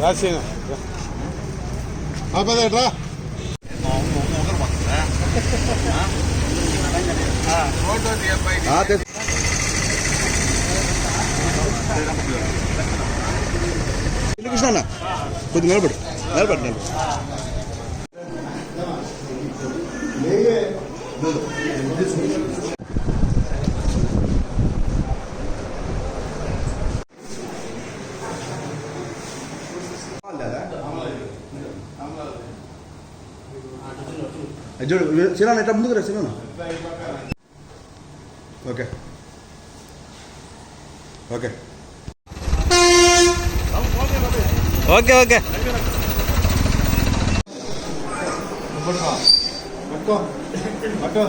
రాసిన పదేట్రా కృష్ణ అన్న కొద్దిగా నిలబడు నిలబడు నిలబడు সিরানা এটা বন্ধ করে সিরানা okay okay okay okay auto auto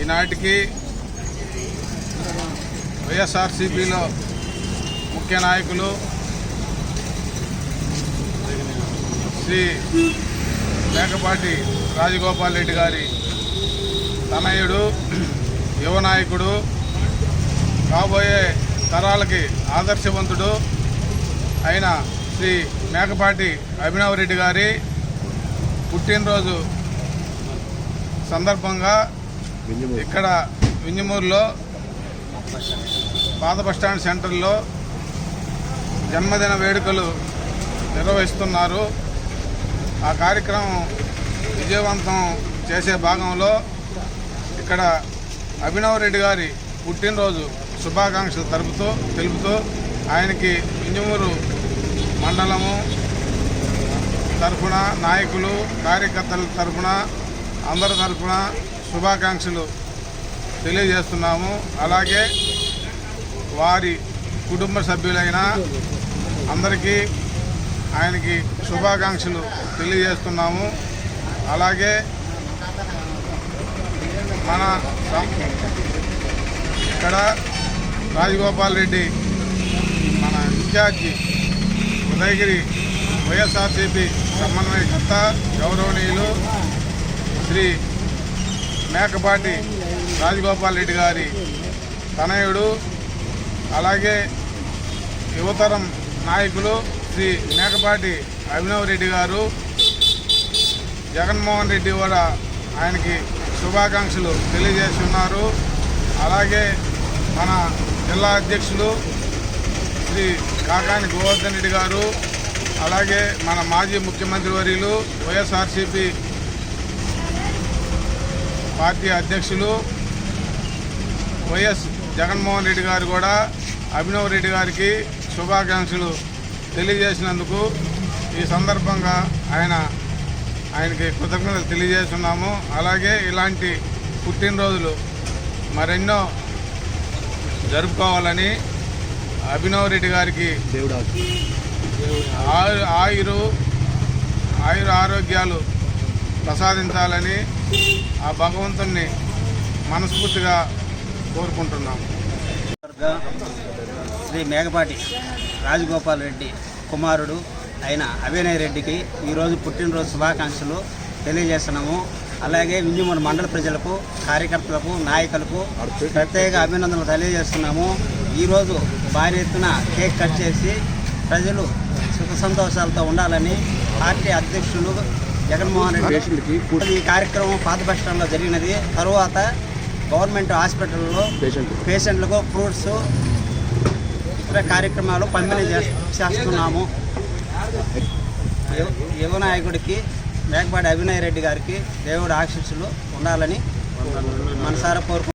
ఈనాటికి వైఎస్ఆర్సీపీలో ముఖ్య నాయకులు శ్రీ మేకపాటి రాజగోపాల్ రెడ్డి గారి తనయుడు యువ నాయకుడు కాబోయే తరాలకి ఆదర్శవంతుడు అయిన శ్రీ మేకపాటి అభినవ్ రెడ్డి గారి పుట్టినరోజు సందర్భంగా ఇక్కడ వింజమూరులో పాత బస్టాండ్ సెంటర్లో జన్మదిన వేడుకలు నిర్వహిస్తున్నారు. ఆ కార్యక్రమం విజయవంతం చేసే భాగంలో ఇక్కడ అభినవ్ రెడ్డి గారి పుట్టినరోజు శుభాకాంక్షలు తరుపుతూ తెలుపుతూ ఆయనకి వింజమూరు మండలము తరఫున నాయకులు కార్యకర్తల తరఫున అందరి తరఫున శుభాకాంక్షలు తెలియజేస్తున్నాము. అలాగే వారి కుటుంబ సభ్యులైన అందరికీ ఆయనకి శుభాకాంక్షలు తెలియజేస్తున్నాము. అలాగే మన సం- ఇక్కడ రాజగోపాల్ రెడ్డి మన ఇన్ఛార్జి ఉదయగిరి వైఎస్ఆర్సీపీ సమన్వయకర్త గౌరవనీయులు శ్రీ మేకపాటి రాజగోపాల్ రెడ్డి గారి తనయుడు అలాగే యువతరం నాయకులు శ్రీ మేకపాటి అభినవ్ రెడ్డి గారు జగన్మోహన్ రెడ్డి కూడా ఆయనకి శుభాకాంక్షలు తెలియజేస్తున్నారు. అలాగే మన జిల్లా అధ్యక్షులు శ్రీ కాకాని గోవర్ధన్ రెడ్డి గారు అలాగే మన మాజీ ముఖ్యమంత్రి వర్యులు వైఎస్ఆర్సీపీ పార్టీ అధ్యక్షులు వైఎస్ జగన్మోహన్ రెడ్డి గారు కూడా అభినవ్ రెడ్డి గారికి శుభాకాంక్షలు తెలియజేసినందుకు ఈ సందర్భంగా ఆయన ఆయనకి కృతజ్ఞతలు తెలియజేస్తున్నాము. అలాగే ఇలాంటి పుట్టినరోజులు మరెన్నో జరుపుకోవాలని అభినవ్ రెడ్డి గారికి దేవుడు ఆయురు ఆయుర ఆరోగ్యాలు ప్రసాదించాలని ఆ భగవంతుణ్ణి మనస్ఫూర్తిగా కోరుకుంటున్నాము శ్రీ మేఘపాటి రాజగోపాల్ రెడ్డి కుమారుడు అయిన అభినయ్ రెడ్డికి ఈరోజు పుట్టినరోజు శుభాకాంక్షలు తెలియజేస్తున్నాము. అలాగే వింజమూరు మండల ప్రజలకు కార్యకర్తలకు నాయకులకు ప్రత్యేక అభినందనలు తెలియజేస్తున్నాము. ఈరోజు భారీ ఎత్తున కేక్ కట్ చేసి ప్రజలు సుఖ సంతోషాలతో ఉండాలని పార్టీ అధ్యక్షులు జగన్మోహన్ రెడ్డి ఈ కార్యక్రమం పాత బస్ స్టాండ్లో జరిగినది. తరువాత గవర్నమెంట్ హాస్పిటల్లో పేషెంట్ పేషెంట్లకు ఫ్రూట్స్ ఇతర కార్యక్రమాలు పంపిణీ చేస్- చేస్తున్నాము. యువ- నాయకుడికి మేకపాటి అభినయ్ రెడ్డి గారికి దేవుడు ఆశీస్సులు ఉండాలని మనసారా కోరుకుంటున్నాము